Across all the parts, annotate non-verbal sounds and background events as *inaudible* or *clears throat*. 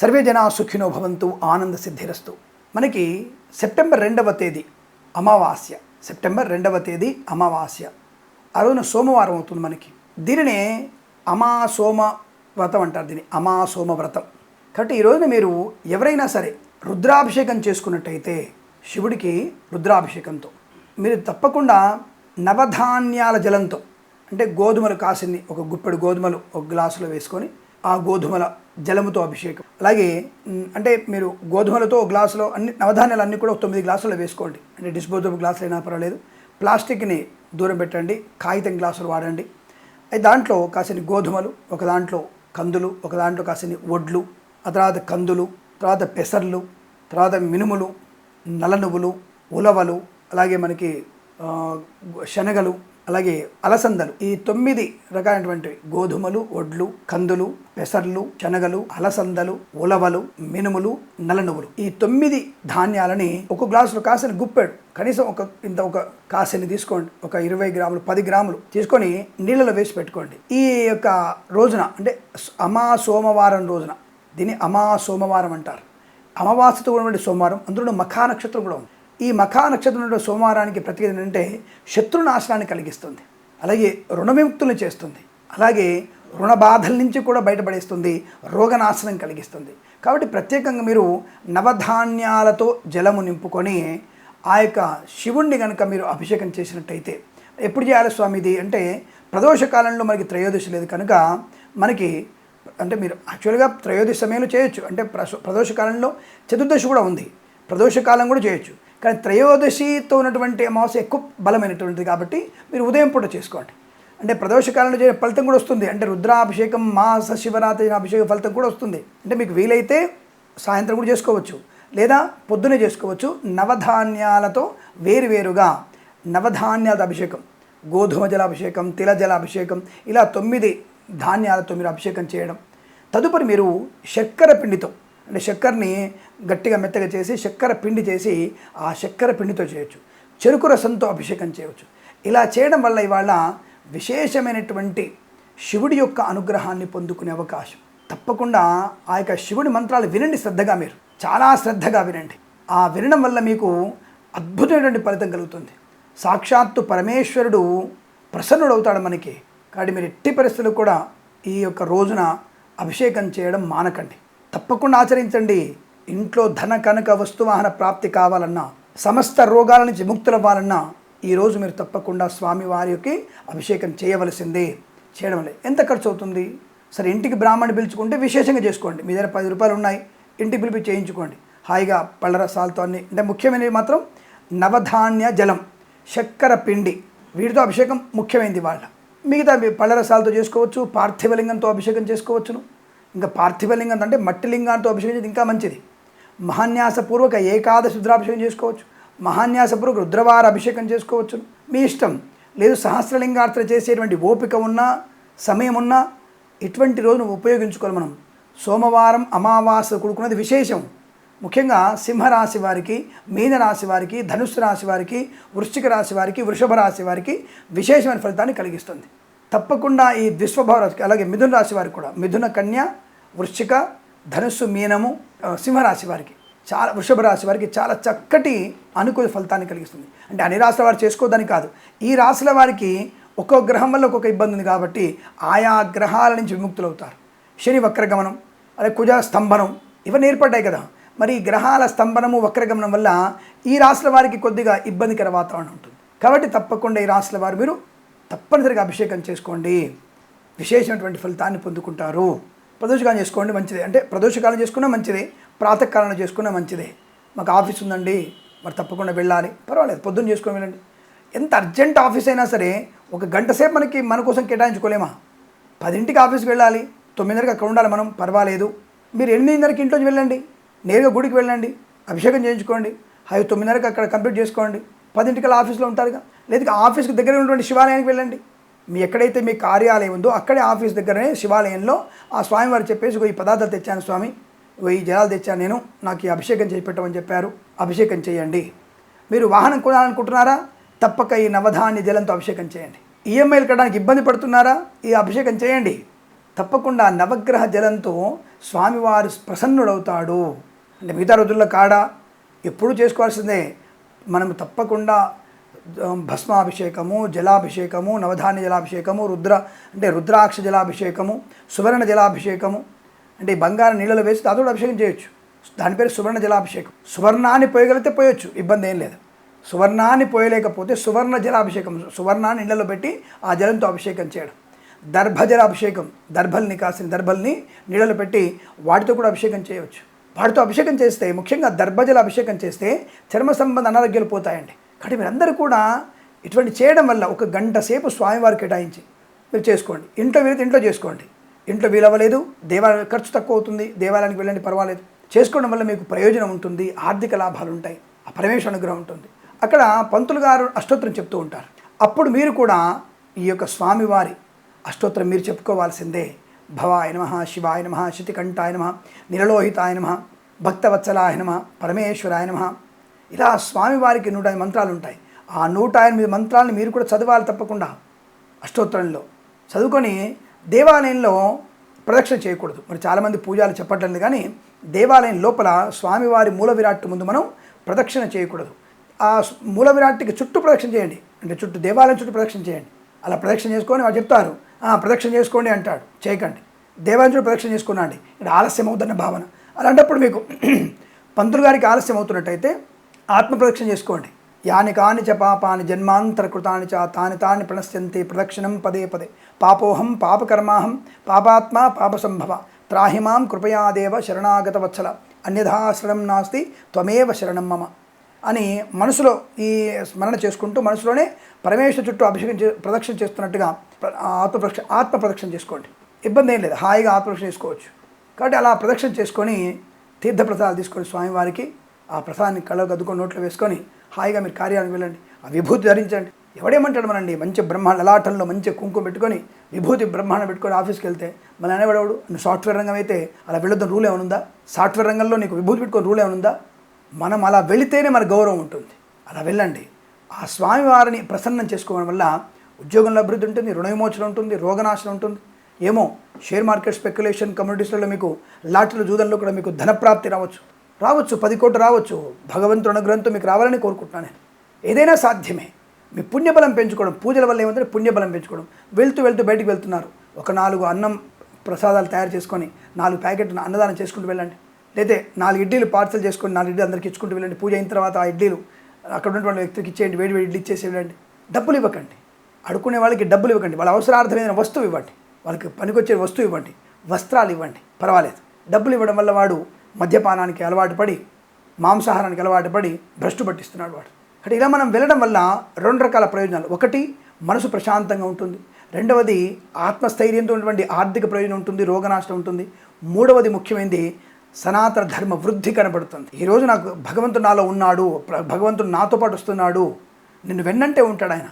Survey జనా సుఖినో భవంతు ఆనంద సిద్ధిరస్తు. మనకి సెప్టెంబర్ రెండవ తేదీ అమావాస్య. సెప్టెంబర్ రెండవ తేదీ అమావాస్య. ఆ రోజున సోమవారం అవుతుంది మనకి. దీనినే అమాసోమ వ్రతం అంటారు దీన్ని. అమాసోమ వ్రతం. కాబట్టి ఈ రోజున మీరు ఎవరైనా సరే రుద్రాభిషేకం చేసుకున్నట్టయితే శివుడికి రుద్రాభిషేకంతో. మీరు తప్పకుండా నవధాన్యాల జలంతో అంటే గోధుమలు కాసింది ఒక గుప్పెడు గోధుమలు ఒక గ్లాసులో వేసుకొని ఆ గోధుమల జలముతో అభిషేకం. అలాగే అంటే మీరు గోధుమలతో గ్లాసులో అన్ని నవధాన్యాలు అన్నీ కూడా తొమ్మిది గ్లాసులు వేసుకోండి. అంటే డిస్పోజబుల్ గ్లాసులు అయినా పర్వాలేదు. ప్లాస్టిక్ని దూరం పెట్టండి కాగితం గ్లాసులు వాడండి. దాంట్లో కాసిన గోధుమలు ఒక దాంట్లో కందులు ఒక దాంట్లో కాసిన వడ్లు ఆ తర్వాత కందులు తర్వాత పెసర్లు తర్వాత మినుములు నల్ల నువ్వులు ఉలవలు అలాగే మనకి శనగలు అలాగే అలసందలు ఈ తొమ్మిది రకాలైనటువంటి గోధుమలు వడ్లు కందులు పెసర్లు శనగలు అలసందలు ఉలవలు మినుములు నల్ల నువ్వులు. ఈ తొమ్మిది ధాన్యాలని ఒక గ్లాసులో కాసిన గుప్పెడు. కనీసం ఒక ఇంత ఒక కాసిని తీసుకోండి. ఒక ఇరవై గ్రాములు పది గ్రాములు తీసుకొని నీళ్ళలో వేసి పెట్టుకోండి. ఈ యొక్క రోజున అంటే అమా సోమవారం రోజున దీన్ని అమా సోమవారం అంటారు. అమావాస్యతో ఉన్నటువంటి సోమవారం అందులో మఖా నక్షత్రం కూడా ఉంది. ఈ మఖా నక్షత్రం ఉన్నటువంటి సోమవారానికి ప్రత్యేకత ఏంటంటే శత్రునాశనాన్ని కలిగిస్తుంది. అలాగే రుణవిముక్తులను చేస్తుంది. అలాగే రుణ బాధల నుంచి కూడా బయటపడేస్తుంది. రోగనాశనం కలిగిస్తుంది. కాబట్టి ప్రత్యేకంగా మీరు నవధాన్యాలతో జలము నింపుకొని ఆ యొక్క శివుణ్ణి కనుక మీరు అభిషేకం చేసినట్టయితే ఎప్పుడు చేయాలి స్వామిది అంటే ప్రదోష కాలంలో మనకి త్రయోదశి లేదు. కనుక మనకి అంటే మీరు యాక్చువల్గా త్రయోదశి సమయంలో చేయొచ్చు. అంటే ప్రదోష కాలంలో చతుర్దశి కూడా ఉంది. ప్రదోష కాలం కూడా చేయొచ్చు. కానీ త్రయోదశితో ఉన్నటువంటి అమావాస్య ఎక్కువ బలమైనటువంటిది కాబట్టి మీరు ఉదయం పూట చేసుకోండి. అంటే ప్రదోషకాలంలో చేసే ఫలితం కూడా వస్తుంది. అంటే రుద్రాభిషేకం మాస శివరాత్రి అభిషేక ఫలితం కూడా వస్తుంది. అంటే మీకు వీలైతే సాయంత్రం కూడా చేసుకోవచ్చు. లేదా పొద్దునే చేసుకోవచ్చు. నవధాన్యాలతో వేరువేరుగా నవధాన్యాల అభిషేకం. గోధుమ జల అభిషేకం తిల జలాభిషేకం ఇలా తొమ్మిది ధాన్యాలతో మీరు అభిషేకం చేయడం. తదుపరి మీరు చక్కెర పిండితో అంటే చక్కెరని గట్టిగా మెత్తగా చేసి చక్కెర పిండి చేసి ఆ చక్కెర పిండితో చేయొచ్చు. చెరుకు రసంతో అభిషేకం చేయవచ్చు ఇలా చేయడం వల్ల ఇవాళ విశేషమైనటువంటి శివుడి యొక్క అనుగ్రహాన్ని పొందుకునే అవకాశం. తప్పకుండా ఆ యొక్క శివుడి మంత్రాలు వినండి శ్రద్ధగా మీరు. చాలా శ్రద్ధగా వినండి. ఆ వినడం వల్ల మీకు అద్భుతమైనటువంటి ఫలితం కలుగుతుంది. సాక్షాత్తు పరమేశ్వరుడు ప్రసన్నుడవుతాడు మనకి. కాబట్టి మీరు ఎట్టి పరిస్థితులు కూడా ఈ యొక్క రోజున అభిషేకం చేయడం మానకండి. తప్పకుండా ఆచరించండి. ఇంట్లో ధన కనుక వస్తువాహన ప్రాప్తి కావాలన్నా సమస్త రోగాల నుంచి ముక్తులవ్వాలన్నా ఈరోజు మీరు తప్పకుండా స్వామివారికి అభిషేకం చేయవలసిందే. చేయడం లేదు ఎంత ఖర్చు అవుతుంది సరే ఇంటికి బ్రాహ్మణ్ పిలుచుకుంటే విశేషంగా చేసుకోండి. మీ దగ్గర పది రూపాయలు ఉన్నాయి ఇంటికి పిలిపి చేయించుకోండి. హాయిగా పళ్ళరసాలతో అన్ని అంటే ముఖ్యమైనవి మాత్రం నవధాన్య జలం చక్కెర పిండి. వీటితో అభిషేకం ముఖ్యమైనది వాళ్ళ. మిగతా పళ్ళరసాలతో చేసుకోవచ్చు పార్థివలింగంతో అభిషేకం చేసుకోవచ్చును. ఇంకా పార్థివలింగం అంటే మట్టి లింగాంతో అభిషేకం ఇంకా మంచిది. మహాన్యాసపూర్వక ఏకాదశి రుద్రాభిషేకం చేసుకోవచ్చు. మహాన్యాసపూర్వక రుద్రవార అభిషేకం చేసుకోవచ్చు. మీ ఇష్టం. లేదు సహస్రలింగార్చన చేసేటువంటి ఓపిక ఉన్నా సమయం ఉన్నా ఇటువంటి రోజును ఉపయోగించుకోవాలి మనం. సోమవారం అమావాస్య కూడుకున్నది విశేషం. ముఖ్యంగా సింహరాశి వారికి మీనరాశి వారికి ధనుస్సు రాశి వారికి వృశ్చిక రాశి వారికి వృషభ రాశి వారికి విశేషమైన ఫలితాన్ని కలిగిస్తుంది. తప్పకుండా ఈ ద్విస్వభావ రాశికి అలాగే మిథున రాశి వారికి కూడా మిథున కన్య వృశ్చిక ధనుస్సు మీనము సింహరాశి వారికి చాలా వృషభ రాశి వారికి చాలా చక్కటి అనుకూల ఫలితాన్ని కలిగిస్తుంది. అంటే అన్ని రాశుల వారు చేసుకోదని కాదు ఈ రాశుల వారికి ఒక్కొక్క గ్రహం వల్ల ఒక్కొక్క ఇబ్బంది ఉంది కాబట్టి ఆయా గ్రహాల నుంచి విముక్తులవుతారు. శని వక్రగమనం అలాగే కుజ స్తంభనం ఇవన్నీ ఏర్పడ్డాయి కదా. మరి ఈ గ్రహాల స్తంభనము వక్రగమనం వల్ల ఈ రాశుల వారికి కొద్దిగా ఇబ్బందికర వాతావరణం ఉంటుంది. కాబట్టి తప్పకుండా ఈ రాశుల వారు మీరు తప్పనిసరిగా అభిషేకం చేసుకోండి. విశేషమైనటువంటి ఫలితాన్ని పొందుకుంటారు. ప్రదోషకాలం చేసుకోండి మంచిదే. అంటే ప్రదోషకాలం చేసుకున్నా మంచిదే. ప్రాతకాలంలో చేసుకున్నా మంచిదే. మాకు ఆఫీస్ ఉందండి. మరి తప్పకుండా వెళ్ళాలి. పర్వాలేదు పొద్దున్న చేసుకొని వెళ్ళండి. ఎంత అర్జెంట్ ఆఫీస్ అయినా సరే ఒక గంట సేపు మనకి మన కోసం కేటాయించుకోలేమా? పదింటికి ఆఫీస్కి వెళ్ళాలి. తొమ్మిదిన్నరకి అక్కడ ఉండాలి మనం. పర్వాలేదు. మీరు ఎనిమిదిన్నరకి ఇంట్లోంచి వెళ్ళండి. నేరుగా గుడికి వెళ్ళండి. అభిషేకం చేయించుకోండి. అవి తొమ్మిదిన్నరకి అక్కడ కంప్లీట్ చేసుకోండి. పదింటికల్లా ఆఫీస్లో ఉంటారుగా. లేదా ఆఫీస్కి దగ్గర ఉన్నటువంటి శివాలయానికి వెళ్ళండి. మీ ఎక్కడైతే మీ కార్యాలయం ఉందో అక్కడే ఆఫీస్ దగ్గరనే శివాలయంలో ఆ స్వామివారు చెప్పేసి ఈ పదార్థాలు తెచ్చాను స్వామి ఇగో ఈ జలాలు తెచ్చాను నేను నాకు ఈ అభిషేకం చేపెట్టమని చెప్పారు అభిషేకం చేయండి. మీరు వాహనం కొనాలనుకుంటున్నారా? తప్పక ఈ నవధాన్య జలంతో అభిషేకం చేయండి. ఈఎంఐలు కట్టడానికి ఇబ్బంది పడుతున్నారా? ఈ అభిషేకం చేయండి. తప్పకుండా నవగ్రహ జలంతో స్వామివారు ప్రసన్నుడవుతాడు. అంటే మిగతా రోజుల్లో కాడా ఎప్పుడు చేసుకోవాల్సిందే. మనం తప్పకుండా భస్మాభిషేకము జలాభిషేకము నవధాన్య జలాభిషేకము రుద్ర అంటే రుద్రాక్ష జలాభిషేకము సువర్ణ జలాభిషేకము అంటే బంగారం నీళ్ళలో వేసి దాంతో కూడా అభిషేకం చేయొచ్చు. దాని పేరు సువర్ణ జలాభిషేకం. సువర్ణాన్ని పోయగలిగితే పోయొచ్చు ఇబ్బంది ఏం లేదు. సువర్ణాన్ని పోయలేకపోతే సువర్ణ జలాభిషేకం సువర్ణాన్ని నీళ్ళలో పెట్టి ఆ జలంతో అభిషేకం చేయడం. దర్భ జలాభిషేకం దర్భల్ని కాసిన దర్భల్ని నీళ్ళలో పెట్టి వాటితో కూడా అభిషేకం చేయవచ్చు. వాటితో అభిషేకం చేస్తే ముఖ్యంగా దర్భజల అభిషేకం చేస్తే చర్మ సంబంధ అనారోగ్యాలు పోతాయండి. కాబట్టి మీరందరూ కూడా ఇటువంటి చేయడం వల్ల ఒక గంట సేపు స్వామివారు కేటాయించి మీరు చేసుకోండి. ఇంట్లో వీలైతే ఇంట్లో చేసుకోండి. ఇంట్లో వీలవ్వలేదు దేవాలయ ఖర్చు తక్కువ అవుతుంది దేవాలయానికి వెళ్ళండి పర్వాలేదు. చేసుకోవడం వల్ల మీకు ప్రయోజనం ఉంటుంది ఆర్థిక లాభాలు ఉంటాయి ఆ పరమేశ్వర అనుగ్రహం ఉంటుంది. అక్కడ పంతులు గారు అష్టోత్తరం చెప్తూ ఉంటారు. అప్పుడు మీరు కూడా ఈ యొక్క స్వామివారి అష్టోత్తరం మీరు చెప్పుకోవాల్సిందే. భవాయ నమ శివాయ నమ శితికంఠాయ నమ నిరలోహితాయ నమ భక్తవత్సలాయ నమ పరమేశ్వరాయ నమ ఇలా స్వామివారికి నూట ఐదు మంత్రాలు ఉంటాయి ఆ నూట ఎనిమిది మంత్రాలను మీరు కూడా చదవాలి తప్పకుండా అష్టోత్తరంలో. చదువుకొని దేవాలయంలో ప్రదక్షిణ చేయకూడదు. మరి చాలామంది పూజలు చెప్పటం లేదు కానీ దేవాలయం లోపల స్వామివారి మూల విరాట్ ముందు మనం ప్రదక్షిణ చేయకూడదు. ఆ మూల విరాట్కి చుట్టూ ప్రదక్షిణ చేయండి. అంటే చుట్టూ దేవాలయం చుట్టూ ప్రదక్షిణ చేయండి. అలా ప్రదక్షిణ చేసుకొని వాళ్ళు చెప్తారు "ఆ, ప్రదక్షిణ చేసుకోండి అంటాడు. చేయకండి. దేవాలయం చుట్టూ ప్రదక్షిణ చేసుకున్నాండి ఇక్కడ ఆలస్యం అవుతున్న భావన. అలాంటప్పుడు మీకు *clears throat* పంతులు గారికి ఆలస్యం అవుతున్నట్టయితే ఆత్మ ప్రదక్షిణ చేసుకోండి. యాని కాని చ పాపాని జన్మాంతర కృతాని చ తాని తాని ప్రణశ్యంతి ప్రదక్షిణం పదే పదే. పాపోహం పాపకర్మాహం పాపాత్మ పాపసంభవ. త్రాహిమాం కృపయాదేవ శరణాగత వత్సల అన్యథాశ్రణం నాస్తి త్వమేవ శరణం మమ. అని మనసులో ఈ స్మరణ చేసుకుంటూ మనసులోనే పరమేశ్వర చుట్టూ అభిషేకం చే ప్రదక్షిణ చేస్తున్నట్టుగా ఆత్మప్రదక్ష ఆత్మ ప్రదక్షిణ చేసుకోండి. ఇబ్బంది ఏం లేదు. హాయిగా ఆత్మ చేసుకోవచ్చు. కాబట్టి అలా ప్రదక్షిణ చేసుకొని తీర్థప్రసాదాలు తీసుకొని స్వామివారికి ఆ ప్రసాదాన్ని కళ్ళకు అద్దుకొని నోట్లో వేసుకొని హాయిగా మీరు కార్యానికి వెళ్ళండి. ఆ విభూతి ధరించండి. ఎవడేమంటాడు మనండి? మంచి బ్రహ్మాండ లలాటంలో మంచి కుంకుమ పెట్టుకొని విభూతి బ్రహ్మాండం పెట్టుకొని ఆఫీస్కి వెళ్తే మన అనేవాడు నువ్వు సాఫ్ట్వేర్ రంగం అయితే అలా వెళ్ళొద్దని రూల్ ఏమనుందా ఉందా? సాఫ్ట్వేర్ రంగంలో నీకు విభూతి పెట్టుకొని రూల్ ఏమైనా ఉందా? మనం అలా వెళితేనే మన గౌరవం ఉంటుంది. అలా వెళ్ళండి. ఆ స్వామివారిని ప్రసన్నం చేసుకోవడం వల్ల ఉద్యోగంలో అభివృద్ధి ఉంటుంది రుణ విమోచన ఉంటుంది రోగనాశనం ఉంటుంది. ఏమో షేర్ మార్కెట్ స్పెక్యులేషన్ కమ్యూనిటీస్లలో మీకు లాటరీలు జూదంలో కూడా మీకు ధనప్రాప్తి రావచ్చు. రావచ్చు పది కోట్లు రావచ్చు. భగవంతుడు అనుగ్రహంతో మీకు రావాలని కోరుకుంటున్నాను నేను. ఏదైనా సాధ్యమే. మీ పుణ్యబలం పెంచుకోవడం పూజల వల్ల ఏమంటే పుణ్యబలం పెంచుకోవడం. వెళ్తూ వెళ్తూ బయటికి వెళ్తున్నారు. ఒక నాలుగు అన్నం ప్రసాదాలు తయారు చేసుకొని నాలుగు ప్యాకెట్లు అన్నదానం చేసుకుంటూ వెళ్ళండి. లేదా నాలుగు ఇడ్లీలు పార్సల్ చేసుకొని నాలుగు ఇడ్లీ అందరికి ఇచ్చుకుంటూ వెళ్ళండి. పూజ అయిన తర్వాత ఆ ఇడ్లీలు అక్కడ ఉన్నటువంటి వ్యక్తికి ఇచ్చేయండి. వేడి వేడి ఇడ్లీ ఇచ్చేసి వెళ్ళండి. డబ్బులు ఇవ్వకండి. అడుకునే వాళ్ళకి డబ్బులు ఇవ్వకండి. వాళ్ళ అవసరార్థమైన వస్తువు ఇవ్వండి. వాళ్ళకి పనికొచ్చే వస్తువు ఇవ్వండి. వస్త్రాలు ఇవ్వండి. పర్వాలేదు. డబ్బులు ఇవ్వడం వల్ల వాడు మద్యపానానికి అలవాటు పడి మాంసాహారానికి అలవాటు పడి భ్రష్టు పట్టిస్తున్నాడు వాడు. అంటే ఇలా మనం వెళ్ళడం వల్ల రెండు రకాల ప్రయోజనాలు. ఒకటి మనసు ప్రశాంతంగా ఉంటుంది. రెండవది ఆత్మస్థైర్యంతో ఉన్నటువంటి ఆర్థిక ప్రయోజనం ఉంటుంది రోగనాశనం ఉంటుంది. మూడవది ముఖ్యమైనది సనాతన ధర్మ వృద్ధి కనబడుతుంది. ఈరోజు నాకు భగవంతుడు నాలో ఉన్నాడు ప్ర- భగవంతుడు నాతో పాటు వస్తున్నాడు. నిన్ను వెన్నంటే ఉంటాడు ఆయన.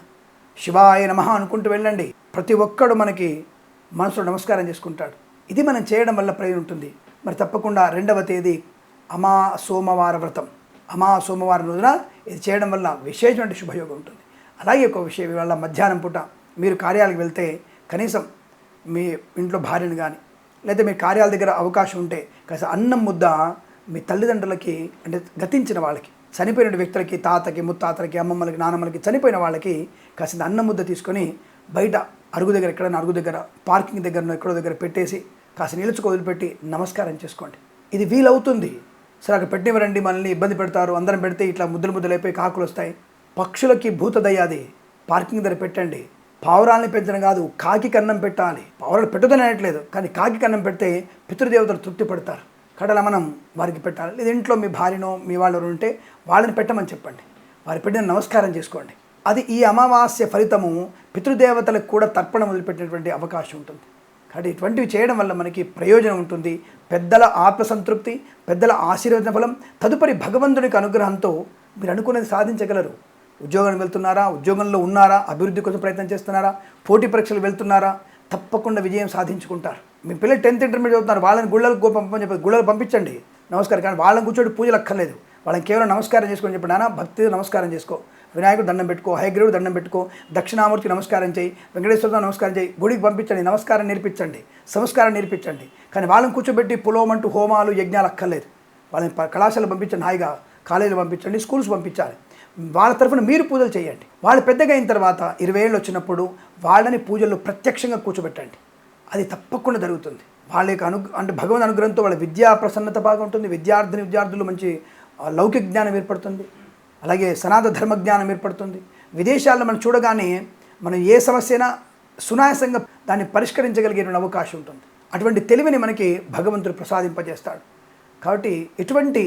శివాయ నమః అనుకుంటూ వెళ్ళండి. ప్రతి ఒక్కడు మనకి మనసులో నమస్కారం చేసుకుంటాడు. ఇది మనం చేయడం వల్ల ప్రయోజనం ఉంటుంది. మరి తప్పకుండా రెండవ తేదీ అమా సోమవార వ్రతం. అమా సోమవారం రోజున ఇది చేయడం వల్ల విశేషమైన శుభయోగం ఉంటుంది. అలాగే ఒక విషయం ఇవాళ మధ్యాహ్నం పూట మీరు కార్యాలకు వెళ్తే కనీసం మీ ఇంట్లో భార్యను కానీ లేదా మీ కార్యాల దగ్గర అవకాశం ఉంటే కనీసం అన్నం ముద్ద మీ తల్లిదండ్రులకి అంటే గతించిన వాళ్ళకి చనిపోయిన వ్యక్తులకి తాతకి ముత్తాతలకి అమ్మమ్మలకి నానమ్మలకి చనిపోయిన వాళ్ళకి కాసిన అన్నం ముద్ద తీసుకొని బయట అరుగు దగ్గర ఎక్కడైనా అరుగు దగ్గర పార్కింగ్ దగ్గర ఎక్కడో దగ్గర పెట్టేసి కాస్త నిలుచుకు వదిలిపెట్టి నమస్కారం చేసుకోండి. ఇది వీలవుతుంది. సరే అక్కడ పెట్టినవరండి మనల్ని ఇబ్బంది పెడతారు అందరం పెడితే ఇట్లా ముద్దలు ముద్దలైపోయి కాకులు వస్తాయి. పక్షులకి భూతదయ్యాది పార్కింగ్ ధర పెట్టండి. పావురాల్ని పెంచడం కాదు కాకి కన్నం పెట్టాలి. పావురాలు పెట్టదని అనట్లేదు కానీ కాకి కన్నం పెడితే పితృదేవతలు తృప్తి పడతారు. కడల మనం వారికి పెట్టాలి. లేదా ఇంట్లో మీ భార్యనో మీ వాళ్ళు ఉంటే వాళ్ళని పెట్టమని చెప్పండి. వారి పెట్టిన నమస్కారం చేసుకోండి. అది ఈ అమావాస్య ఫలితము పితృదేవతలకు కూడా తర్పణ మొదలుపెట్టినటువంటి అవకాశం ఉంటుంది. కాబట్టి ఇటువంటివి చేయడం వల్ల మనకి ప్రయోజనం ఉంటుంది. పెద్దల ఆత్మసంతృప్తి పెద్దల ఆశీర్వచన ఫలం తదుపరి భగవంతునికి అనుగ్రహంతో మీరు అనుకున్నది సాధించగలరు. ఉద్యోగానికి వెళ్తున్నారా? ఉద్యోగంలో ఉన్నారా? అభివృద్ధి కోసం ప్రయత్నం చేస్తున్నారా? పోటీ పరీక్షలు వెళ్తున్నారా? తప్పకుండా విజయం సాధించుకుంటారు. మీ పిల్లలు టెన్త్ ఇంటర్మీడియట్ చదువుతున్నారు. వాళ్ళని గుళ్ళకు పంపమని చెప్పి గుళ్ళకు పంపించండి. నమస్కారం. కానీ వాళ్ళని కూర్చోటి పూజలు అక్కర్లేదు. వాళ్ళని కేవలం నమస్కారం చేసుకొని చెప్పి నాన్న భక్తి నమస్కారం చేసుకో. వినాయకుడు దండం పెట్టుకో హయగ్రీవుడు దండం పెట్టుకో దక్షిణామూర్తికి నమస్కారం చేయి వెంకటేశ్వరరావు నమస్కారం చేయి గుడికి పంపించండి నమస్కారం నేర్పించండి సంస్కారం నేర్పించండి. కానీ వాళ్ళని కూర్చోబెట్టి పులోమంటూ హోమాలు యజ్ఞాలు అక్కర్లేదు. వాళ్ళని కళాశాల పంపించండి హాయిగా కాలేజీలు పంపించండి స్కూల్స్ పంపించాలి. వాళ్ళ తరఫున మీరు పూజలు చేయండి. వాళ్ళు పెద్దగా అయిన తర్వాత ఇరవై ఏళ్ళు వచ్చినప్పుడు వాళ్ళని పూజల్లో ప్రత్యక్షంగా కూర్చోబెట్టండి. అది తప్పకుండా జరుగుతుంది. వాళ్ళ యొక్క అను అంటే భగవద్ అనుగ్రహంతో వాళ్ళ విద్యా ప్రసన్నత బాగా ఉంటుంది. విద్యార్థిని విద్యార్థులు మంచి లౌకిక జ్ఞానం ఏర్పడుతుంది. అలాగే సనాతన ధర్మ జ్ఞానం ఏర్పడుతుంది. విదేశాల్లో మనం చూడగానే మనం ఏ సమస్యనా సునాయాసంగా దాన్ని పరిష్కరించగలిగే అవకాశం ఉంటుంది. అటువంటి తెలివిని మనకి భగవంతుడు ప్రసాదింపజేస్తాడు. కాబట్టి ఇటువంటి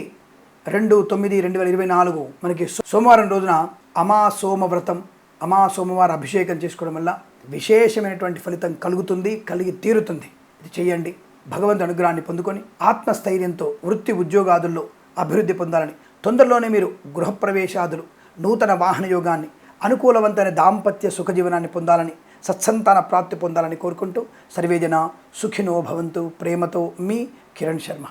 రెండు తొమ్మిది రెండు వేల ఇరవై నాలుగు మనకి సోమవారం రోజున అమా సోమ వ్రతం అమా సోమవారం అభిషేకం చేసుకోవడం వల్ల విశేషమైనటువంటి ఫలితం కలుగుతుంది కలిగి తీరుతుంది. ఇది చేయండి. భగవంతు అనుగ్రహాన్ని పొందుకొని ఆత్మస్థైర్యంతో వృత్తి ఉద్యోగాదుల్లో అభివృద్ధి పొందాలని తొందరలోనే మీరు గృహప్రవేశాదులు. నూతన వాహన యోగాన్ని అనుకూలవంతైన దాంపత్య సుఖజీవనాన్ని పొందాలని సత్సంతాన ప్రాప్తి పొందాలని కోరుకుంటూ సర్వేజన సుఖినో భవంతు. ప్రేమతో మీ కిరణ్ శర్మ.